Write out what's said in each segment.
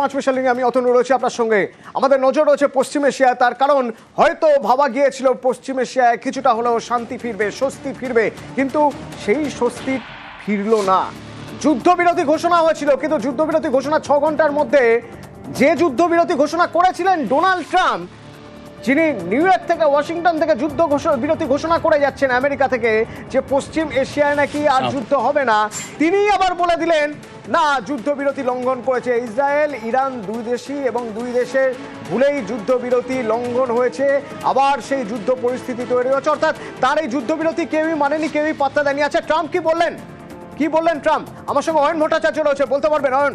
পাঁচ মিশালিং আমি অতনু রয়েছে আপনার সঙ্গে। আমাদের নজর রয়েছে পশ্চিম এশিয়ায় তার কারণ হয়তো ভাবা গিয়েছিল পশ্চিম এশিয়ায় কিছুটা হলেও শান্তি ফিরবে স্বস্তি ফিরবে কিন্তু সেই স্বস্তি ফিরল না। যুদ্ধবিরতি ঘোষণা হয়েছিল কিন্তু যুদ্ধবিরতি ঘোষণা ছ ঘণ্টার মধ্যে যে যুদ্ধবিরতি ঘোষণা করেছিলেন ডোনাল্ড ট্রাম্প যিনি নিউ ইয়র্ক থেকে ওয়াশিংটন থেকে যুদ্ধ ঘোষণা বিরতি ঘোষণা করে যাচ্ছেন আমেরিকা থেকে যে পশ্চিম এশিয়ায় নাকি আর যুদ্ধ হবে না তিনি আবার বলে দিলেন না, যুদ্ধবিরতি লঙ্ঘন করেছে ইসরায়েল, ইরান দুই দেশই এবং দুই দেশের ভুলেই যুদ্ধবিরতি লঙ্ঘন হয়েছে। আবার সেই যুদ্ধ পরিস্থিতি তৈরি হয়েছে। অর্থাৎ তার এই যুদ্ধবিরতি কেউই মানেনি, কেউই পাত্তা দেয়নি। আচ্ছা ট্রাম্প কি বললেন? কি বললেন ট্রাম্প? আমার সঙ্গে অয়ন ভট্টাচার্য রয়েছে, বলতে পারবেন অয়ন?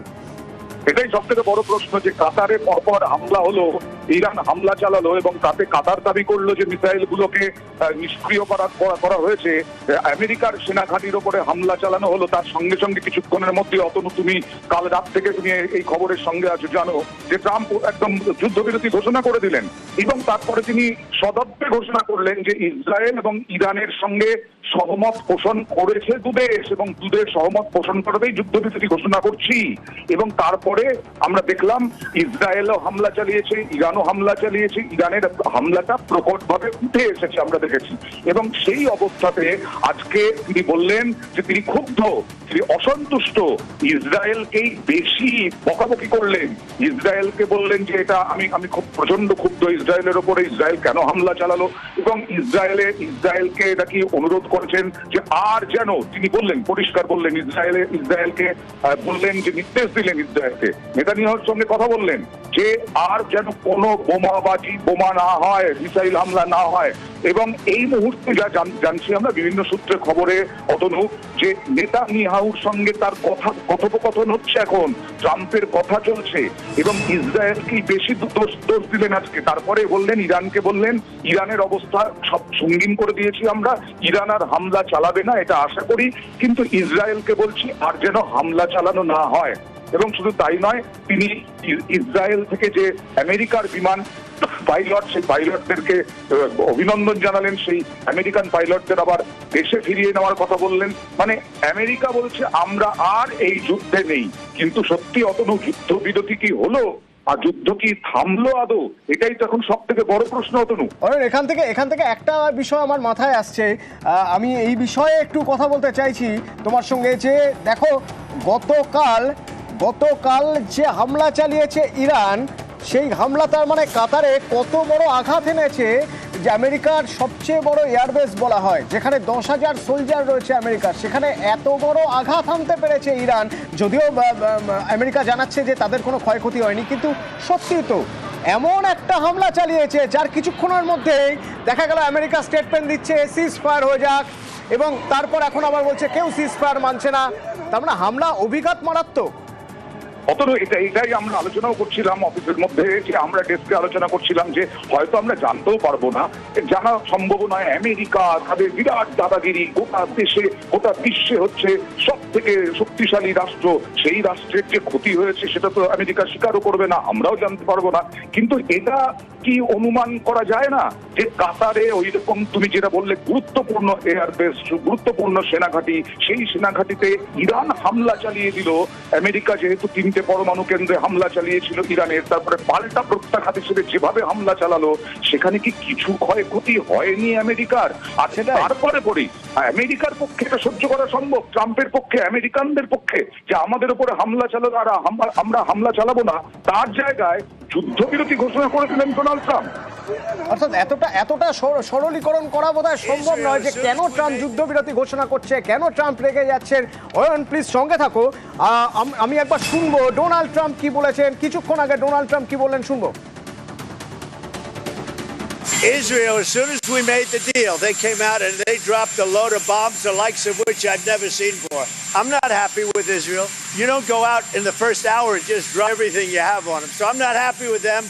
এটাই সব থেকে বড় প্রশ্ন যে কাতারে পরপর হামলা হলো ইরান হামলা চালালো এবং তাতে কাতার দাবি করল যে মিসাইল গুলোকে নিষ্ক্রিয় করা করা- হয়েছে। আমেরিকার সেনা ঘাঁটির ওপরে হামলা চালানো হলো, তার সঙ্গে সঙ্গে কিছুক্ষণের মধ্যে, অতনু, তুমি কাল রাত থেকে তুমি এই- খবরের সঙ্গে আছো, জানো যে ট্রাম্প একদম যুদ্ধবিরতি ঘোষণা করে দিলেন এবং তারপরে তিনি সদর্থে ঘোষণা করলেন যে ইসরায়েল এবং ইরানের সঙ্গে সহমত পোষণ করেছে দুদেশ এবং দুদেশ সহমত পোষণ করাতেই যুদ্ধবিরতি ঘোষণা করছি। এবং তারপরে আমরা দেখলাম ইসরায়েলও হামলা চালিয়েছে ইরানও হামলা চালিয়েছে? ইরানের হামলাটা প্রকটভাবে উঠে এসেছে আমরা দেখেছি। এবং সেই অবস্থাতে আজকে তিনি বললেন যে তিনি ক্ষুব্ধ, তিনি অসন্তুষ্ট। ইসরায়েলকেই বেশি বকাবকি করলেন। ইসরায়েলকে বললেন যে এটা আমি আমি খুব প্রচণ্ড ক্ষুব্ধ ইসরায়েলের ওপরে, ইসরায়েল কেন হামলা চালালো? এবং ইসরায়েলে, ইসরায়েলকে নাকি অনুরোধ করেছেন যে আর যেন, তিনি বললেন, পরিষ্কার বললেন, ইসরায়েলে, ইসরায়েলকে বললেন যে নির্দেশ দিলেন ইসরায়েলকে। নেতানিয়াহুর সঙ্গে কথা বললেন যে আর যেন কোনো বোমাবাজি বোমা না হয় মিসাইল হামলা না হয় এবং এই মুহূর্তে যা জানছি আমরা, বিভিন্ন সূত্রে খবরে অতনু, যে নেতা নিহাউর সঙ্গে তার কথা, কথোপকথন হচ্ছে এখন, ট্রাম্পের কথা চলছে, এবং ইসরায়েলকেই বেশি দোষ দোষ দিলেন আজকে? তারপরে বললেন, ইরানকে বললেন, ইরানের অবস্থা সব সঙ্গীন করে দিয়েছি আমরা, ইরান আর হামলা চালাবে না, এটা আশা করি, কিন্তু ইসরায়েলকে বলছি, আর যেন হামলা চালানো না হয়। এবং শুধু তাই নয়, তিনি ইসরায়েল থেকে যে আমেরিকার বিমান পাইলট, সেই পাইলটদেরকে অভিনন্দন জানালেন, সেই আমেরিকান পাইলটদের আবার দেশে ফিরিয়ে নেওয়ার কথা বললেন। মানে আমেরিকা বলছে, আমরা আর এই যুদ্ধে নেই। কিন্তু সত্যি অতনু যুদ্ধ কি হলো? আর যুদ্ধ কি থামলো আদৌ? এটাই তো এখন সব থেকে বড় প্রশ্ন, অতনু। এখান থেকে এখান থেকে একটা বিষয় আমার মাথায় আসছে। আমি এই বিষয়ে একটু কথা বলতে চাইছি তোমার সঙ্গে যে, দেখো, গতকাল গতকাল যে হামলা চালিয়েছে ইরান সেই হামলা তার মানে কাতারে কত বড় আঘাত এনেছে যে আমেরিকার সবচেয়ে বড় এয়ারবেস বলা হয়, যেখানে দশ হাজার সোলজার রয়েছে আমেরিকার। সেখানে এত বড় আঘাত আনতে পেরেছে ইরান। যদিও আমেরিকা জানাচ্ছে যে তাদের কোনো ক্ষয়ক্ষতি হয়নি, কিন্তু সত্যি তো এমন একটা হামলা চালিয়েছে যার কিছুক্ষণের মধ্যেই দেখা গেল আমেরিকা স্টেটমেন্ট দিচ্ছে সিজ ফায়ার হয়ে যাক। এবং তারপর এখন আবার বলছে, কেউ সিজ ফায়ার মানছে না। তার মানে হামলা অভিঘাত মারাত্মক। অতনু এটা এটাই আমরা আলোচনাও করছিলাম অফিসের মধ্যে, যে আমরা ডেস্কে আলোচনা করছিলাম যে হয়তো আমরা জানতেও পারব না। জানা সম্ভব নয়, আমেরিকা তাদের বিরাট দাদাগিরি, গোটা দেশে, গোটা বিশ্বে হচ্ছে সব থেকে শক্তিশালী রাষ্ট্র সেই রাষ্ট্রের যে ক্ষতি হয়েছে সেটা তো আমেরিকা স্বীকারও করবে না আমরাও জানতে পারব না। কিন্তু এটা কি অনুমান করা যায় না যে কাতারে ওই রকম তুমি যেটা বললে গুরুত্বপূর্ণ এয়ারবেস গুরুত্বপূর্ণ সেনাঘাঁটি সেই সেনাঘাঁটিতে ইরান হামলা চালিয়ে দিল। আমেরিকা যেহেতু তিনটে পরমাণু কেন্দ্রে হামলা চালিয়েছিল ইরানের তারপরে পাল্টা প্রত্যাঘাত হিসেবে যেভাবে হামলা চালালো সেখানে কি কিছু ক্ষয়ক্ষতি হয়নি আমেরিকার? আর সেটাই। তারপরে পরেই আমেরিকার পক্ষে এটা সহ্য করা সম্ভব। ট্রাম্পের পক্ষে, আমেরিকানদের পক্ষে, যে আমাদের উপরে হামলা চালালো আর আমরা হামলা চালাবো না, তার জায়গায় যুদ্ধবিরতি ঘোষণা করেছিলেন ডোনাল্ড ট্রাম্প। অর্থাৎ এতটা এতটা সরলীকরণ করা বোধহয় সম্ভব নয় যে কেন ট্রাম্প যুদ্ধবিরতি ঘোষণা করছে, কেন ট্রাম্প রেগে যাচ্ছেন। অয়ন প্লিজ সঙ্গে থাকো। আমি একবার শুনব। ডোনাল্ড ট্রাম্প কি বলেছেন? কিছুক্ষণ আগে ডোনাল্ড ট্রাম্প কি বললেন? শুনব। Israel, as soon as we made the deal, they came out and they dropped a load of bombs, the likes of which I've never seen before. I'm not happy with Israel. You don't go out in the first hour and just drop everything you have on them. So I'm not happy with them.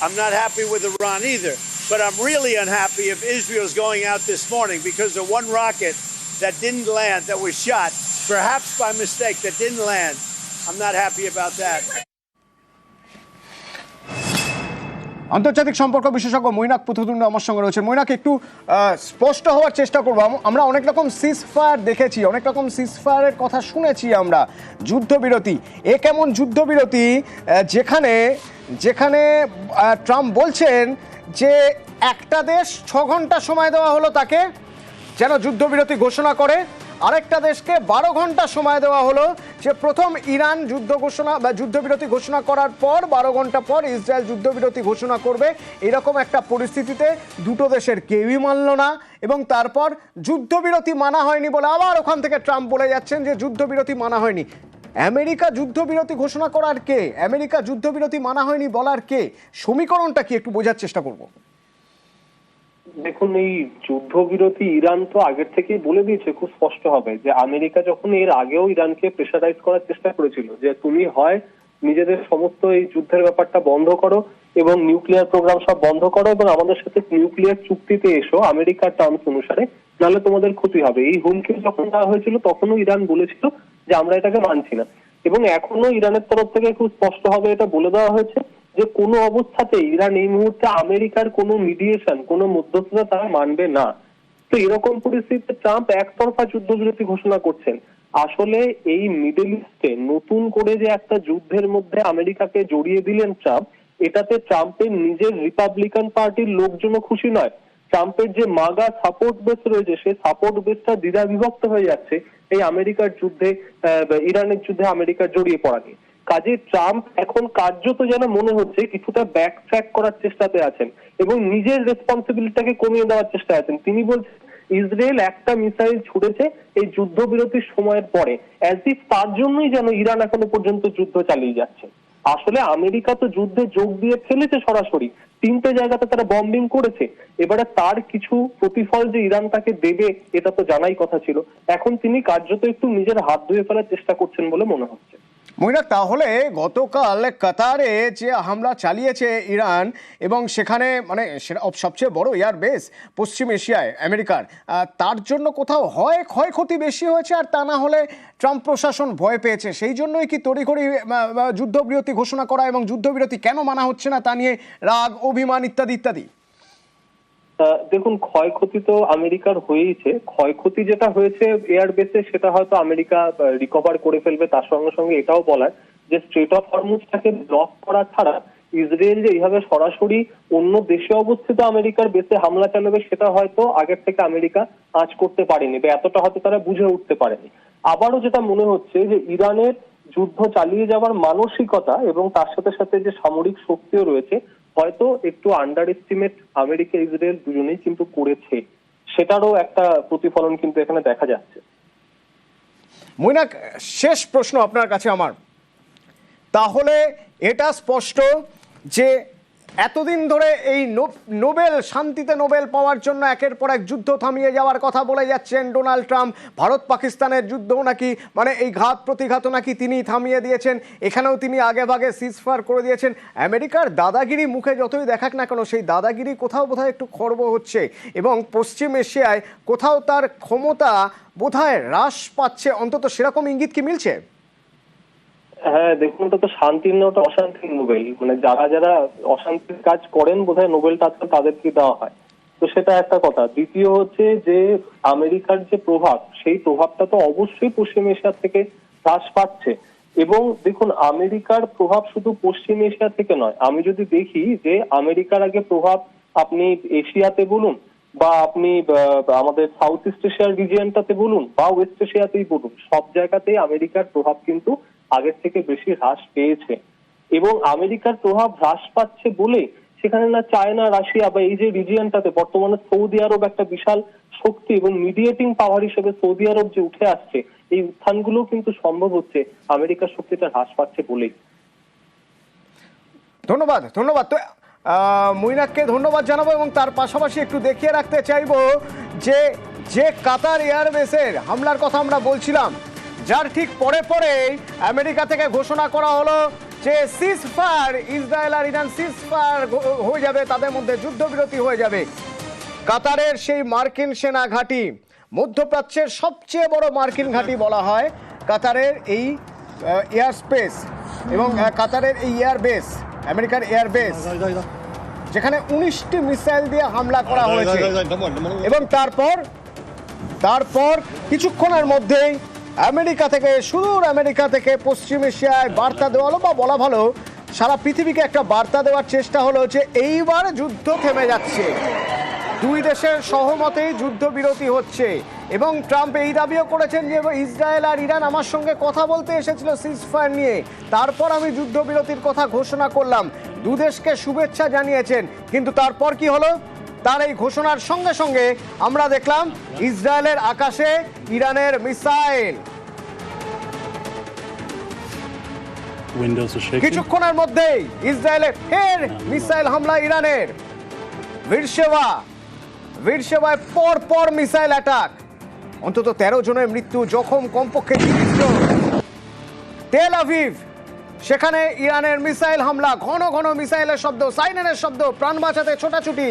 I'm not happy with Iran either. But I'm really unhappy if Israel's going out this morning because of one rocket that didn't land, that was shot, perhaps by mistake, that didn't land. I'm not happy about that. আন্তর্জাতিক সম্পর্ক বিশেষজ্ঞ মৈনাক পুথুদুন্ড আমার সঙ্গে রয়েছে। মৈনাক, একটু স্পষ্ট হওয়ার চেষ্টা করব। আমরা অনেক রকম সিজ ফায়ার দেখেছি, অনেক রকম সিজ ফায়ারের কথা শুনেছি আমরা। যুদ্ধবিরতি। এ কেমন যুদ্ধবিরতি? যেখানে যেখানে ট্রাম্প বলছেন যে একটা দেশ ছ ঘণ্টা সময় দেওয়া হলো তাকে, যেন যুদ্ধবিরতি ঘোষণা করে। আরেকটা দেশকে বারো ঘণ্টা সময় দেওয়া হলো যে প্রথম ইরান যুদ্ধ ঘোষণা বা যুদ্ধবিরতি ঘোষণা করার পর বারো ঘণ্টা পর ইসরায়েল যুদ্ধবিরতি ঘোষণা করবে এরকম একটা পরিস্থিতিতে দুটো দেশের কেউই মানল না এবং তারপর যুদ্ধবিরতি মানা হয়নি বলে আবার ওখান থেকে ট্রাম্প বলে যাচ্ছেন যে যুদ্ধবিরতি মানা হয়নি। আমেরিকা যুদ্ধবিরতি ঘোষণা করার কে? আমেরিকা যুদ্ধবিরতি মানা হয়নি বলার কে? সমীকরণটা কি একটু বোঝার চেষ্টা করব। দেখুন, এই যুদ্ধবিরতি ইরান তো আগের থেকেই বলে দিয়েছে, খুব স্পষ্ট হবে, যে আমেরিকা যখন এর আগেও ইরানকে প্রেশারাইজ করার চেষ্টা করেছিল, যে তুমি হয় নিজেদের সমস্ত এই যুদ্ধের ব্যাপারটা বন্ধ করো এবং নিউক্লিয়ার প্রোগ্রাম সব বন্ধ করো এবং আমাদের সাথে নিউক্লিয়ার চুক্তিতে এসো, আমেরিকার টার্মস অনুসারে, নাহলে তোমাদের ক্ষতি হবে। এই হুমকি যখন দেওয়া হয়েছিল, তখনও ইরান বলেছিল যে আমরা এটাকে মানছি না। এবং এখনও ইরানের তরফ থেকে খুব স্পষ্ট হবে এটা বলে দেওয়া হয়েছে। যে কোনো অবস্থাতেই ইরান এই মুহূর্তে আমেরিকার কোনো মিডিয়েশন কোনো মধ্যস্থতা তারা মানবে না। তো এরকম পরিস্থিতিতে ট্রাম্প একতরফা যুদ্ধবিরতি ঘোষণা করছেন। আসলে এই মিডল ইস্টে নতুন করে যে একটা যুদ্ধের মধ্যে আমেরিকাকে জড়িয়ে দিলেন ট্রাম্প, এটাতে ট্রাম্পের নিজের রিপাবলিকান পার্টির লোকজনও খুশি নয়। ট্রাম্পের যে মাগা সাপোর্ট বেস রয়েছে, সেই সাপোর্ট বেসটা দ্বিধা বিভক্ত হয়ে যাচ্ছে এই আমেরিকার যুদ্ধে ইরানের যুদ্ধে আমেরিকার জড়িয়ে পড়া নিয়ে কাজে ট্রাম্প এখন কার্যত যেন মনে হচ্ছে কিছুটা ব্যাক ট্র্যাক করার চেষ্টাতে আছেন এবং নিজের রেসপন্সিবিলিটিটাকে কমিয়ে দেওয়ার চেষ্টায় আছেন। তিনি বলছেন, ইসরায়েল একটা মিসাইল ছুড়েছে এই যুদ্ধবিরতির সময়ের পরে তার জন্যই যেন ইরান এখনও পর্যন্ত যুদ্ধ চালিয়ে যাচ্ছে। আসলে আমেরিকা তো যুদ্ধে যোগ দিয়ে ফেলেছে সরাসরি। তিনটে জায়গাতে তারা বম্বিং করেছে। এবারে তার কিছু প্রতিফল যে ইরান তাকে দেবে, এটা তো জানাই কথা ছিল। এখন তিনি কার্যত একটু নিজের হাত ধুয়ে ফেলার চেষ্টা করছেন বলে মনে হচ্ছে। মহিনা তাহলে গতকাল কাতারে যে হামলা চালিয়েছে ইরান এবং সেখানে মানে সবচেয়ে বড় এয়ার বেস পশ্চিম এশিয়ায়, আমেরিকার তার জন্য কোথাও হয় ক্ষয়ক্ষতি বেশি হয়েছে আর তা না হলে ট্রাম্প প্রশাসন ভয় পেয়েছে। সেই জন্যই কি তড়িঘড়ি যুদ্ধবিরতি ঘোষণা করা এবং যুদ্ধবিরতি কেন মানা হচ্ছে না তা নিয়ে রাগ, অভিমান ইত্যাদি ইত্যাদি? দেখুন, ক্ষয়ক্ষতি তো আমেরিকার হয়েইছে। ক্ষয়ক্ষতি যেটা হয়েছে এয়ার বেসে সেটা হয়তো আমেরিকা রিকভার করে ফেলবে। তার সঙ্গে সঙ্গে এটাও বলার যে স্ট্রেট অফ হরমুজটাকে ব্লক করা ছাড়া ইসরায়েল যে এইভাবে সরাসরি অন্য দেশে অবস্থিত আমেরিকার বেসে হামলা চালাবে, সেটা হয়তো আগের থেকে আমেরিকা আঁচ করতে পারেনি বা এতটা হয়তো তারা বুঝে উঠতে পারেনি। আবারও যেটা মনে হচ্ছে যে ইরানের যুদ্ধ চালিয়ে যাওয়ার মানসিকতা এবং তার সাথে সাথে যে সামরিক শক্তিও রয়েছে হয়তো একটু আন্ডার এস্টিমেট আমেরিকা, ইসরায়েল দুজনেই কিন্তু করেছে। সেটারও একটা প্রতিফলন কিন্তু এখানে দেখা যাচ্ছে। মৈনাক শেষ প্রশ্ন আপনার কাছে আমার। তাহলে এটা স্পষ্ট যে এতদিন ধরে এই নোবেল, শান্তিতে নোবেল পাওয়ার জন্য একের পর এক যুদ্ধ থামিয়ে যাওয়ার কথা বলে যাচ্ছেন ডোনাল্ড ট্রাম্প। ভারত পাকিস্তানের যুদ্ধও নাকি মানে এই ঘাত প্রতিঘাতও নাকি তিনি থামিয়ে দিয়েছেন। এখানেও তিনি আগে ভাগে সিজফার করে দিয়েছেন। আমেরিকার দাদাগিরি মুখে যতই দেখাক না কেন, সেই দাদাগিরি কোথাও বোধহয় একটু খর্ব হচ্ছে এবং পশ্চিম এশিয়ায় কোথাও তার ক্ষমতা বোধহয় হ্রাস পাচ্ছে। অন্তত সেরকম ইঙ্গিত কি মিলছে? হ্যাঁ দেখুন তো শান্তির না ওটা অশান্তির নোবেল মানে যারা যারা অশান্তির কাজ করেন বোধহয় নোবেলটা তো তাদেরকে দেওয়া হয়। তো সেটা একটা কথা। দ্বিতীয় হচ্ছে যে, আমেরিকার যে প্রভাব, সেই প্রভাবটা তো অবশ্যই পশ্চিম এশিয়া থেকে হ্রাস পাচ্ছে। এবং দেখুন, আমেরিকার প্রভাব শুধু পশ্চিম এশিয়া থেকে নয়। আমি যদি দেখি যে, আমেরিকার আগে প্রভাব আপনি এশিয়াতে বলুন, বা আপনি আমাদের সাউথ ইস্ট এশিয়ার রিজিয়নটাতে বলুন, বা ওয়েস্ট এশিয়াতেই বলুন, সব জায়গাতেই আমেরিকার প্রভাব কিন্তু আগের থেকে বেশি হ্রাস পেয়েছে। এবং আমেরিকার প্রভাব হ্রাস পাচ্ছে বলে সেখানে না চায়না রাশিয়া বা এই যে রিজিয়নটাতে বর্তমানে সৌদি আরব একটা বিশাল শক্তি এবং মিডিয়েটিং পাওয়ার হিসেবে সৌদি আরব যে উঠে আসছে এই উত্থানগুলো কিন্তু সম্ভব হচ্ছে আমেরিকার শক্তিটা হ্রাস পাচ্ছে বলেই। ধন্যবাদ ধন্যবাদ। তো আহ, মৈনাককে ধন্যবাদ জানাব এবং তার পাশাপাশি একটু দেখিয়ে রাখতে চাইব যে যে কাতার এয়ারবেসের হামলার কথা আমরা বলছিলাম যার ঠিক পরে পরে আমেরিকা থেকে ঘোষণা করা হলো যে সিজ ফায়ার ইসরায়েল আর ইরান সিজ ফায়ার হয়ে যাবে তাদের মধ্যে যুদ্ধবিরতি হয়ে যাবে কাতারের সেই মার্কিন সেনা ঘাঁটি মধ্যপ্রাচ্যের সবচেয়ে বড় মার্কিন ঘাঁটি বলা হয় কাতারের এই এয়ার স্পেস এবং কাতারের এই এয়ার বেস আমেরিকার এয়ার বেস যেখানে উনিশটি মিসাইল দিয়ে হামলা করা হয়েছে এবং তারপর তারপর কিছুক্ষণের মধ্যেই আমেরিকা থেকে, সুদূর আমেরিকা থেকে পশ্চিম এশিয়ায় বার্তা দেওয়া হলো বা বলা ভালো, সারা পৃথিবীকে একটা বার্তা দেওয়ার চেষ্টা হলো যে এইবার যুদ্ধ থেমে যাচ্ছে। দুই দেশের সহমতেই যুদ্ধবিরতি হচ্ছে এবং ট্রাম্প এই দাবিও করেছেন যে ইসরায়েল আর ইরান আমার সঙ্গে কথা বলতে এসেছিল সিজফায়ার নিয়ে। তারপর আমি যুদ্ধবিরতির কথা ঘোষণা করলাম। দুদেশকে শুভেচ্ছা জানিয়েছেন, কিন্তু তারপর কি হলো? তার এই ঘোষণার সঙ্গে সঙ্গে আমরা দেখলাম ইসরায়েলের আকাশে ইরানের মিসাইল. কিছুক্ষণের মধ্যেই ইসরায়েলে ফের মিসাইল হামলা ইরানের। বীরসেবা বীরসেবায় পর পর মিসাইল অ্যাটাক। অন্তত তেরো জনের মৃত্যু জখম কমপক্ষে তিরিশ জন। তেল আভিভ সেখানে ইরানের মিসাইল হামলা ঘন ঘন মিসাইলের শব্দ সাইরেনের শব্দ প্রাণ বাঁচাতে ছোটাছুটি।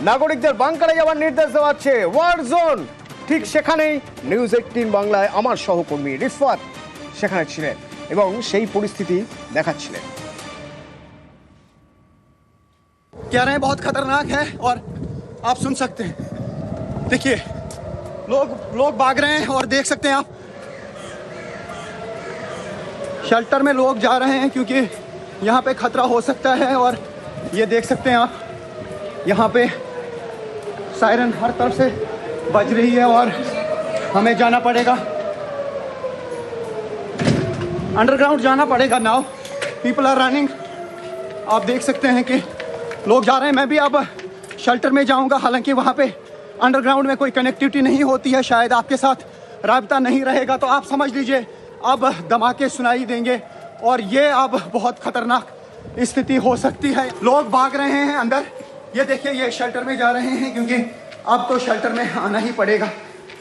নাগরিকদের বাংকারে যাওয়ার নির্দেশ দেওয়া হচ্ছে ওয়ার জোন ঠিক সেখানেই নিউজ এইটিন বাংলায় আমার সহকর্মী রিফাত সেখানে ছিলেন এবং সেই পরিস্থিতি দেখাচ্ছিলেন कह रहे हैं बहुत खतरनाक है और आप सुन सकते हैं देखिए लोग लोग भाग रहे हैं और देख सकते हैं आप शेल्टर में लोग जा रहे हैं क्योंकि यहाँ पे खतरा हो सकता है और ये देख सकते हैं आप यहाँ पे सायरन हर तरफ़ से बज रही है और हमें जाना पड़ेगा। अंडरग्राउंड जाना पड़ेगा नाउ पीपल आर रनिंग आप देख सकते हैं कि लोग जा रहे हैं। मैं भी अब शेल्टर में जाऊँगा। हालाँकि वहाँ पे अंडरग्राउंड में कोई कनेक्टिविटी नहीं होती है। शायद आपके साथ रबता नहीं रहेगा। तो आप समझ लीजिए, अब धमाके सुनाई देंगे। और ये अब बहुत खतरनाक स्थिति हो सकती है। लोग भाग रहे हैं अंदर। ये देखिए, ये शेल्टर में जा रहे हैं क्योंकि अब तो शेल्टर में आना ही पड़ेगा।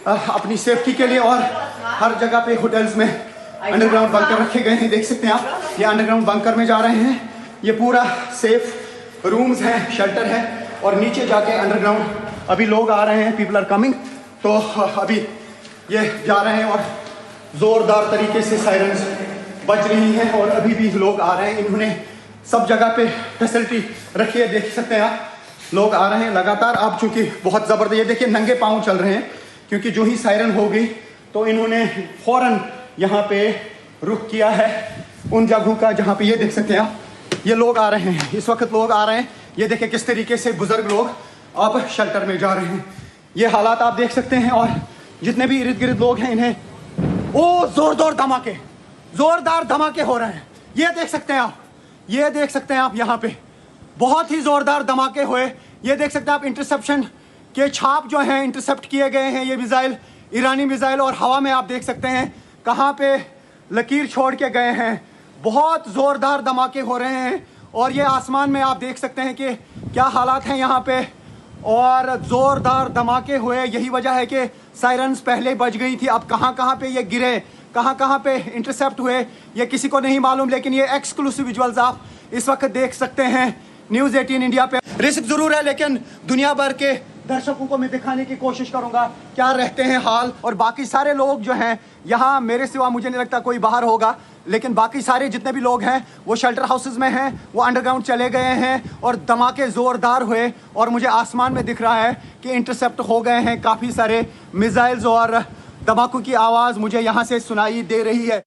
अपनी सेफ्टी के लिए और हर जगह पे होटल्स में अंडरग्राउंड बंकर रखे गए हैं, देख सकते हैं आप। ये अंडरग्राउंड बंकर में जा रहे हैं। ये पूरा सेफ़ रूम्स हैं शेल्टर है और नीचे जाके अंडरग्राउंड अभी लोग आ रहे हैं पीपल आर कमिंग तो अभी ये जा रहे हैं और जोरदार तरीके से सायरन्स बज रही हैं और अभी भी लोग आ रहे हैं। इन्होंने सब जगह पे फैसिलिटी रखी है, देख सकते हैं आप। लोग आ रहे हैं, लगातार अब चूँकि बहुत ज़बरदस्त, ये देखिए नंगे पाँव चल रहे हैं, क्योंकि जो ही सायरन हो गई तो इन्होंने फ़ौरन यहाँ पे रुख किया है, उन जगहों का जहाँ पे ये देख सकते हैं आप, ये लोग आ रहे हैं, इस वक्त लोग आ रहे हैं, ये देखिए किस तरीके से बुज़ुर्ग लोग अब शेल्टर में जा रहे हैं, ये हालात आप देख सकते हैं, और जितने भी इर्द गिर्द लोग हैं, इन्हें, ओ, जोरदार धमाके जोरदार धमाके हो रहे हैं, ये देख सकते हैं आप, ये देख सकते हैं आप यहाँ पे बहुत ही जोरदार धमाके हुए। ये देख सकते हैं आप इंटरसेप्शन के छाप जो हैं इंटरसेप्ट किए गए हैं ये मिज़ाइल ईरानी मिज़ाइल और हवा में आप देख सकते हैं कहाँ पे लकीर छोड़ के गए हैं। बहुत जोरदार धमाके हो रहे हैं और ये आसमान में आप देख सकते हैं कि क्या हालात हैं यहाँ पे। और जोरदार धमाके हुए, यही वजह है कि सायरन्स पहले बज गई थी, अब कहाँ कहाँ पे ये गिरे, कहाँ कहाँ पे इंटरसेप्ट हुए, ये किसी को नहीं मालूम, लेकिन ये एक्सक्लूसिव विजुअल्स आप इस वक्त देख सकते हैं। न्यूज़ 18 इंडिया पे। रिस्क ज़रूर है, लेकिन दुनिया भर के दर्शकों को मैं दिखाने की कोशिश करूँगा, क्या रहते हैं हाल, और बाकी सारे लोग जो हैं, यहाँ मेरे सिवा मुझे नहीं लगता कोई बाहर होगा, लेकिन बाकी सारे जितने भी लोग हैं, वो शेल्टर हाउसेज में हैं, वो अंडरग्राउंड चले गए हैं, और धमाके ज़ोरदार हुए, और मुझे आसमान में दिख रहा है कि इंटरसेप्ट हो गए हैं काफ़ी सारे मिज़ाइल्स और धमाकों की आवाज़ मुझे यहाँ से सुनाई दे रही है।